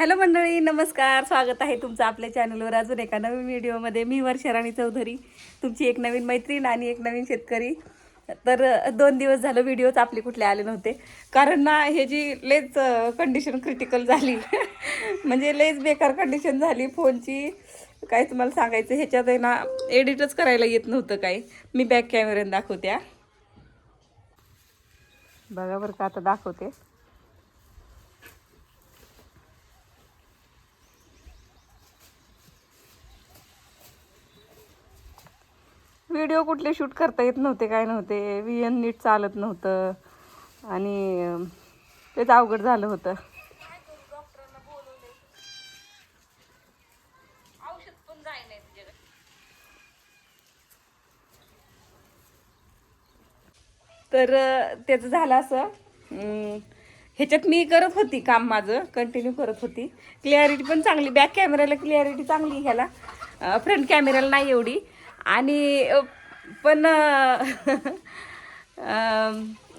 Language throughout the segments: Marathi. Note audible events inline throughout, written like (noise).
हॅलो मंडळी नमस्कार. स्वागत आहे तुमचं आपल्या चॅनलवर. अजून एका नवीन व्हिडिओमध्ये मी वर्षराणी चौधरी तुमची एक नवीन मैत्रीण आणि एक नवीन शेतकरी. तर दोन दिवस झालं व्हिडिओच आपले कुठले आले नव्हते. कारण ना हे जी लेच कंडिशन क्रिटिकल झाली. (laughs) म्हणजे लेच बेकार कंडिशन झाली. फोनची काय तुम्हाला सांगायचं ह्याच्यात आहे ना एडिटच करायला येत नव्हतं काय मी बॅक कॅमेऱ्यानं दाखवत्या बघा बरं का आता दाखवते. व्हिडिओ कुठले शूट करता येत नव्हते काय नव्हते. व्ही एन नीट चालत नव्हतं. आणि तेच अवघड झालं होतं. तर त्याचं झालं असं. ह्याच्यात मी करत होती काम माझं कंटिन्यू करत होती. क्लिअरिटी पण चांगली बॅक कॅमेऱ्याला क्लिअरिटी चांगली ह्याला. फ्रंट कॅमेऱ्याला नाही एवढी. आणि पण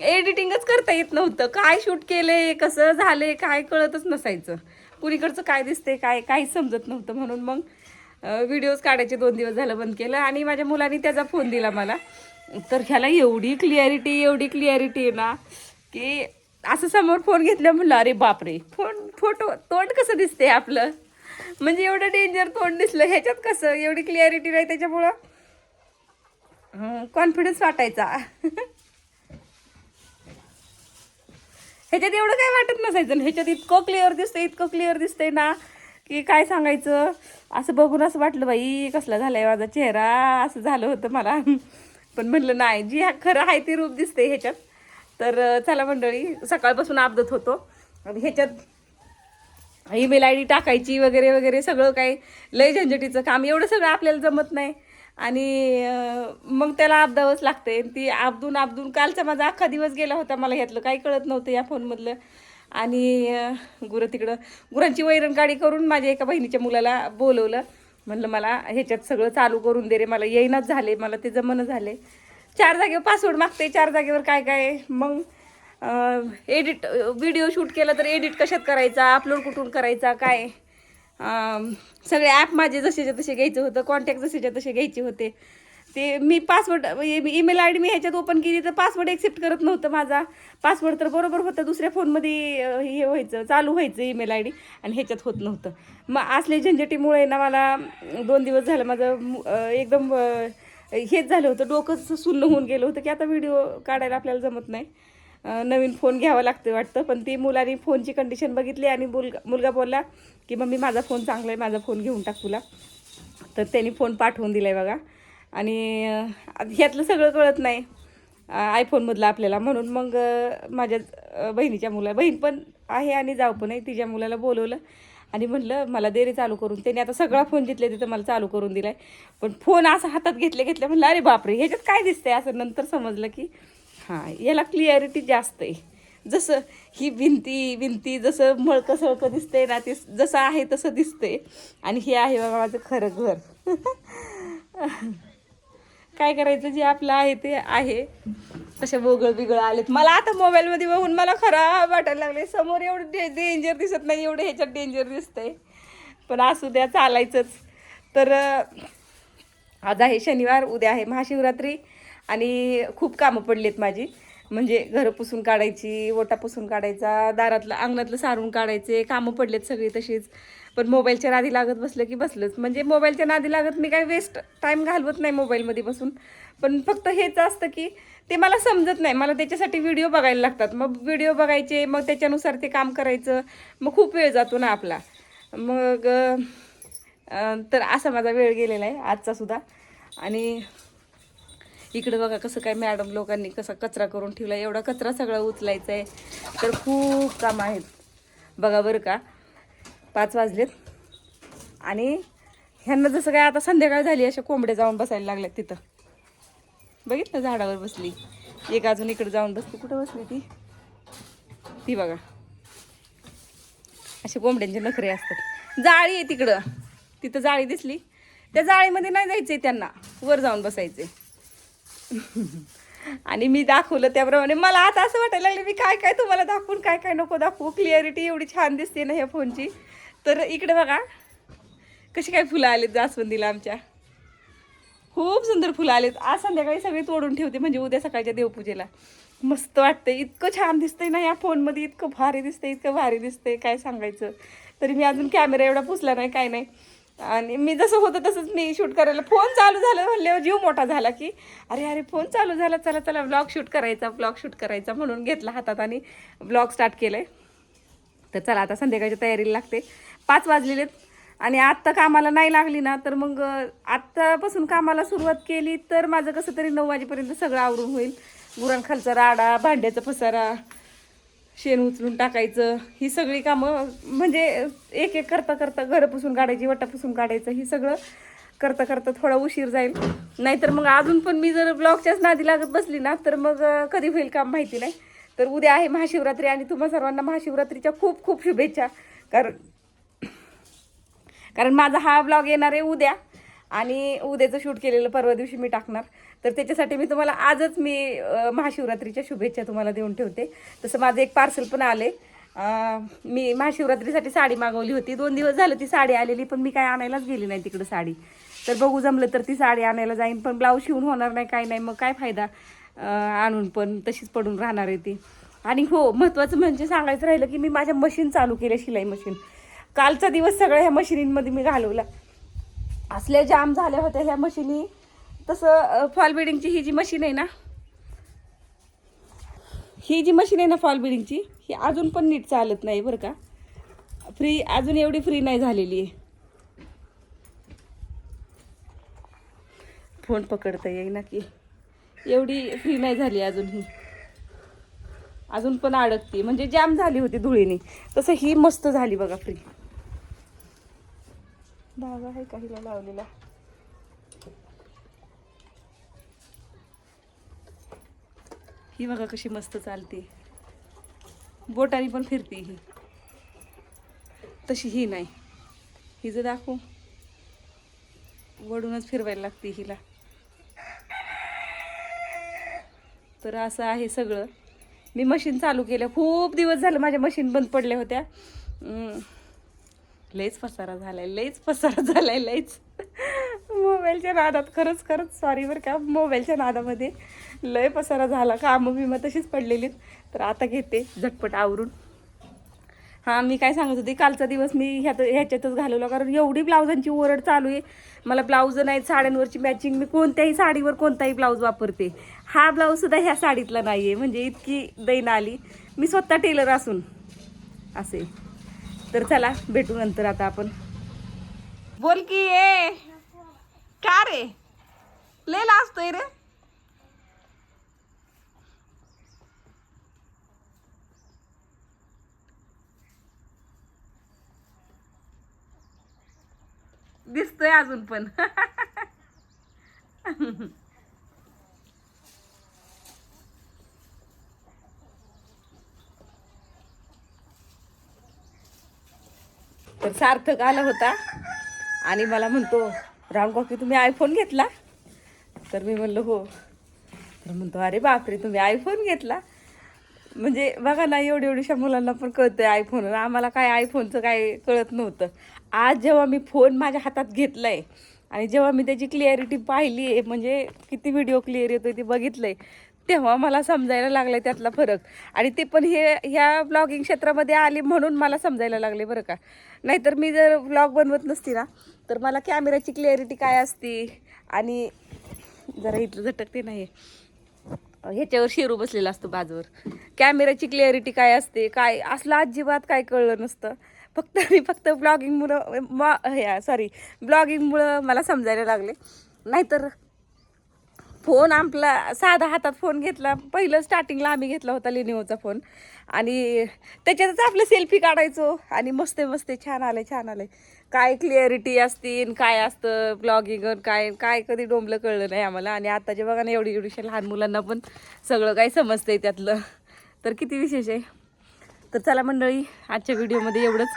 एडिटिंगच करता येत नव्हतं. काय शूट केले कसं झाले काय कळतच नसायचं. कुणीकडचं काय दिसते काय काहीच समजत नव्हतं. म्हणून मग व्हिडिओज काढायचे दोन दिवस झालं बंद केलं आणि माझ्या मुलाने त्याचा फोन दिला मला. तर ह्याला एवढी क्लिअरिटी एवढी क्लिअरिटी आहे ना की असं समोर फोन घेतल्या म्हणलं अरे बापरे फोन फोटो तोंड कसं दिसते आपलं? म्हणजे एवढं डेंजर तोंड दिसलं ह्याच्यात कसं? एवढी क्लिअरिटी नाही त्याच्यामुळं? कॉन्फिडन्स वाटायचा. ह्याच्यात एवढं काय वाटत नसायचं ह्याच्यात इतकं क्लिअर दिसतंय इतकं क्लिअर दिसतंय ना की काय सांगायचं? असं बघून असं वाटलं बाई कसला झालाय माझा चेहरा? असं झालं होतं मला. पण म्हणलं नाही जी हा खरं आहे ते रूप दिसते ह्याच्यात. तर चला मंडळी सकाळपासून अपदत होतो. आणि ह्याच्यात ईमेल आय डी टाकायची वगैरे वगैरे सगळं काही लय झंझटीचं काम एवढं सगळं आपल्याला जमत नाही. आणि मग त्याला आपदावंच लागते. ती आपदून आपदून कालचा माझा अख्खा दिवस गेला होता. मला ह्यातलं काही कळत नव्हतं या फोनमधलं. आणि गुरं तिकडं गुरांची वैरणगाडी करून माझ्या एका बहिणीच्या मुलाला बोलवलं. म्हणलं मला ह्याच्यात सगळं चालू करून दे रे. मला येईनच झाले. मला ते जमणं झाले. चार जागेवर पासवर्ड मागते. चार जागेवर काय काय? मग एडिट व्हिडिओ शूट केला तर एडिट कशात करायचा? अपलोड कुठून करायचा? काय? सगळे ॲप माझे जसेच्या तसे घ्यायचे होतं कॉन्टॅक्ट जसेच्या तसे घ्यायचे होते. ते मी पासवर्ड ईमेल आय डी मी ह्याच्यात ओपन केली तर पासवर्ड एक्सेप्ट करत नव्हतं माझा. पासवर्ड तर बरोबर होता दुसऱ्या फोनमध्ये हे व्हायचं चालू व्हायचं ईमेल आय डी आणि ह्याच्यात होत नव्हतं. मग असले झंझटीमुळे ना मला दोन दिवस झालं माझं एकदम हेच झालं होतं डोकं सुन्न होऊन गेलं होतं की आता व्हिडिओ काढायला आपल्याला जमत नाही. नवीन फोन घ्यावा लागतो वाटतं. पण ती मुलाने फोनची कंडिशन बघितली आणि मुलगा मुलगा बोलला की मम्मी माझा फोन चांगला आहे माझा फोन घेऊन टाक तुला. तर त्यांनी फोन पाठवून दिला आहे बघा. आणि ह्यातलं सगळं कळत नाही आयफोनमधलं आपल्याला. म्हणून मग माझ्या बहिणीच्या मुला बहीण पण आहे आणि जाऊ पण आहे. तिच्या मुलाला बोलवलं आणि म्हणलं मला देरी चालू करून. त्याने आता सगळा फोन जितले तिथं मला चालू करून दिलाय. पण फोन असा हातात घेतले घेतले म्हणलं अरे बापरे ह्याच्यात काय दिसतंय? असं नंतर समजलं की हां याला क्लिअरिटी जास्त आहे. जसं ही भिंती भिंती जसं मळकं सळकं दिसतंय ना ते जसं आहे तसं दिसतंय. आणि हे आहे बाबा माझं खरं घर. काय करायचं जे आपलं आहे ते आहे. तसे बोगळ बिगळ आलेत. मला आता मोबाईलमध्ये बघून मला खराब वाटायला लागले समोर एवढं डे डेंजर दिसत नाही एवढं ह्याच्यात डेंजर दिसतंय. पण असू द्या चालायचंच. तर आज आहे शनिवार उद्या आहे महाशिवरात्री. आणि खूप कामं पडलीत माझी. म्हणजे घरं पुसून काढायची ओटा पुसून काढायचा दारातलं अंगणातलं सारून काढायचे कामं पडलेत सगळी तशीच. पण मोबाईलच्या नादी लागत बसलं की बसलंच. म्हणजे मोबाईलच्या नादी लागत मी काही वेस्ट टाईम घालवत नाही मोबाईलमध्ये बसून. पण फक्त हेच असतं की ते मला समजत नाही. मला त्याच्यासाठी व्हिडिओ बघायला लागतात. मग व्हिडिओ बघायचे मग त्याच्यानुसार ते काम करायचं. मग खूप वेळ जातो ना आपला. मग तर असा माझा वेळ गेलेला आहे आजचा सुद्धा. आणि इकडे बघा कसं काय मॅडम लोकांनी कसा कचरा करून ठेवला एवढा कचरा सगळा उचलायचा आहे तर खूप काम आहेत. बघा बरं का पाच वाजलेत. आणि ह्यांना जसं काय आता संध्याकाळ झाली अशा कोंबड्या जाऊन बसायला लागल्यात तिथं. बघितलं झाडावर बसली. एक अजून इकडे जाऊन बसली. कुठं बसली ती? ती बघा. असे कोंबड्यांचे नखरे असतात. जाळी आहे तिकडं. तिथं जाळी दिसली. त्या जाळीमध्ये नाही जायचंय त्यांना. वर जाऊन बसायचे आणि मी दाखवलं त्याप्रमाणे. मला आता असं वाटायला लागलं मी काय काय तुम्हाला दाखवून काय काय नको दाखवू? क्लिअरिटी एवढी छान दिसते ना ह्या फोनची. तर इकडे बघा कशी काय फुलं आलीत जास्वंदीला आमच्या. खूप सुंदर फुलं आलेत. आज संध्याकाळी सगळी तोडून ठेवते म्हणजे उद्या सकाळच्या देवपूजेला. मस्त वाटतं इतकं छान दिसतंय ना या फोनमध्ये इतकं भारी दिसतंय इतकं भारी दिसतंय काय सांगायचं. तरी मी अजून कॅमेरा एवढा पुसला नाही काय नाही. आणि मी जसं होतं तसंच मी शूट करायला. फोन चालू झालं म्हणल्यावर जीव मोठा झाला की अरे अरे फोन चालू झाला. चला चला ब्लॉग शूट करायचा ब्लॉग शूट करायचा म्हणून घेतला हातात आणि ब्लॉग स्टार्ट केलं तर चला आता संध्याकाळच्या तयारीला लागते. पाच वाजलेलेत आणि आत्ता कामाला नाही लागली ना तर मग आत्तापासून कामाला सुरुवात केली तर माझं कसं तरी नऊ वाजेपर्यंत सगळं आवरून होईल. गुरांखालचा राडा भांड्याचा पसारा शेण उचलून टाकायचं. ही सगळी कामं म्हणजे एक एक करता करता घरं पुसून काढायची वटा पुसून काढायचं ही सगळं करता करता थोडा उशीर जाईल. नाहीतर मग अजून पण मी जर ब्लॉगच्याच नादी लागत बसली ना तर मग कधी होईल काम माहिती नाही. तर उद्या आहे महाशिवरात्री आणि तुम्हा सर्वांना महाशिवरात्रीच्या खूप खूप शुभेच्छा. कारण कारण माझा हा ब्लॉग येणार आहे उद्या. आणि उद्याचं शूट केलेलं परवा दिवशी मी टाकणार. तर त्याच्यासाठी मी तुम्हाला आजच मी महाशिवरात्रीच्या शुभेच्छा तुम्हाला देऊन ठेवते. तसं माझं एक पार्सल पण आले मी महाशिवरात्रीसाठी साडी मागवली होती. दोन दिवस झालं ती साडी आलेली पण मी काय आणायलाच गेली नाही तिकडं साडी. तर बघू जमलं तर ती साडी आणायला जाईन पण ब्लाऊज शिवून होणार नाही काय नाही. मग काय फायदा आणून पण तशीच पडून राहणार आहे ती. आणि हो महत्त्वाचं म्हणजे सांगायचं राहिलं की मी माझ्या मशीन चालू केल्या शिलाई मशीन. कालचा दिवस सगळ्या ह्या मशिनींमध्ये मी घालवला. असल्या जाम झाल्या होत्या ह्या मशीनी. तसं फॉल बिडिंगची ही जी मशीन आहे ना ही जी मशीन आहे ना फॉल बिडिंगची ही अजून पण नीट चालत नाही बरं का. फ्री अजून एवढी फ्री नाही झालेली आहे. फोन पकडता येईल ना की. एवढी फ्री नाही झाली अजून ही. अजून पण अडकते. म्हणजे जाम झाली होती धुळीने. तसं ही मस्त झाली बघा फ्री धागा आहे का हिला लावलेला. ही बघा कशी मस्त चालते. बोटाने पण फिरते ही. तशी ही नाही. ही जर दाखवू. वडूनच फिरवायला लागते हिला. तर असं आहे सगळं. मी मशीन चालू केलं खूप दिवस झालं माझ्या मशीन बंद पडल्या होत्या. लईच पसारा झालाय लईच पसारा झालाय लईच मोबाईलच्या नादात खरंच खरंच सॉरी बरं का. मोबाईलच्या नादामध्ये लय पसारा झाला. कामं मग तशीच पडलेलीत. तर आता घेते झटपट आवरून. हां मी काय सांगत होते कालचा दिवस मी ह्यात ह्याच्यातच घालवला. कारण एवढी ब्लाउजांची ओरड चालू आहे. मला ब्लाऊज नाहीत साड्यांवरची मॅचिंग मी कोणत्याही साडीवर कोणताही ब्लाऊज वापरते. हा ब्लाऊजसुद्धा ह्या साडीतला नाही आहे म्हणजे इतकी दैन आली. मी स्वतः टेलर असून. असे. तर चला भेटू नंतर आता आपण. बोल की ए का रे? लेला लाजतोय रे. दिसतोय अजून पण. (laughs) तर सार्थक आला होता. आणि मला म्हणतो राम काकी तुम्ही आयफोन घेतला? तर मी म्हणलं हो. तर म्हणतो अरे बापरे तुम्ही आयफोन घेतला? म्हणजे बघा ना एवढ्या एवढीशा मुलांना पण कळतंय आयफोन आम्हाला काय आयफोनचं काय कळत नव्हतं. आज जेव्हा मी फोन माझ्या हातात घेतला आहे आणि जेव्हा मी त्याची क्लिअरिटी पाहिली आहे म्हणजे किती व्हिडिओ क्लिअर येतो ते बघितलं आहे तेव्हा मला समजायला लागलाय त्यातला फरक. आणि ते पण हे ह्या ब्लॉगिंग क्षेत्रामध्ये आले म्हणून मला समजायला लागले बरं का. नाहीतर मी जर ब्लॉग बनवत नसती ना तर मला कॅमेराची क्लिअरिटी काय असते? आणि जरा इथलं झटकते नाही ह्याच्यावर शेरू बसलेला असतो बाजूवर. कॅमेराची क्लिअरिटी काय असते? काय असलं अजिबात काय कळलं नसतं. फक्त आणि फक्त ब्लॉगिंगमुळं म सॉरी ब्लॉगिंगमुळं मला समजायला लागले. नाहीतर फोन आपला साधा हातात फोन घेतला. पहिलं स्टार्टिंगला आम्ही घेतला होता लिनिओचा फोन. आणि त्याच्यातच आपलं सेल्फी काढायचो. आणि मस्त मस्त छान आलं छान आलं काय क्लिअरिटी असतील काय असतं ब्लॉगिंग काय काय कधी डोंबलं कळलं नाही आम्हाला. आणि आत्ताच्या बघा ना एवढी एवढीशा लहान मुलांना पण सगळं काही समजतंय त्यातलं. तर किती विशेष आहे. तर चला मंडळी आजच्या व्हिडिओमध्ये एवढंच.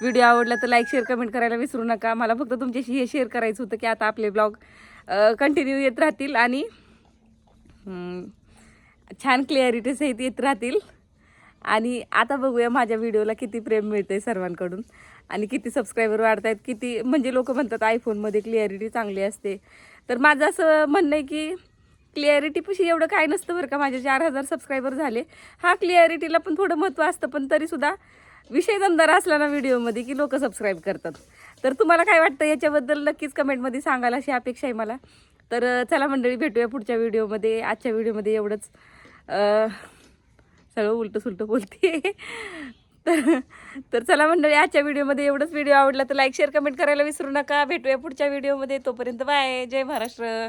व्हिडिओ आवडला तर लाईक शेअर कमेंट करायला विसरू नका. मला फक्त तुमच्याशी हे शेअर करायचं होतं की आता आपले ब्लॉग कंटिन्यू येत राहतील आणि छान क्लिअरिटीसहित येत राहतील. आणि आता बघूया माझ्या व्हिडिओला किती प्रेम मिळतं आहे सर्वांकडून. आणि किती सबस्क्रायबर वाढत आहेत किती म्हणजे लोक म्हणतात आयफोनमध्ये क्लिअरिटी चांगली असते. तर माझं असं म्हणणं आहे की क्लिअरिटीपाशी एवढं काय नसतं बरं का. माझे चार हजार सबस्क्रायबर झाले. हा क्लिअरिटीला पण थोडं महत्त्व असतं पण तरीसुद्धा विषय दमदार असला ना व्हिडिओमध्ये की लोक सबस्क्राईब करतात. तर तुम्हाला काय वाटतं याच्याबद्दल नक्कीच कमेंटमध्ये सांगाल अशी अपेक्षा आहे मला. तर चला मंडळी भेटूया पुढच्या व्हिडिओमध्ये. आजच्या व्हिडिओमध्ये एवढंच. सगळं उलटं सुलटं बोलते. तर तर चला मंडळी आजच्या व्हिडिओमध्ये एवढंच. व्हिडिओ आवडला तर लाईक शेअर कमेंट करायला विसरू नका. भेटूया पुढच्या व्हिडिओमध्ये. तोपर्यंत बाय. जय महाराष्ट्र.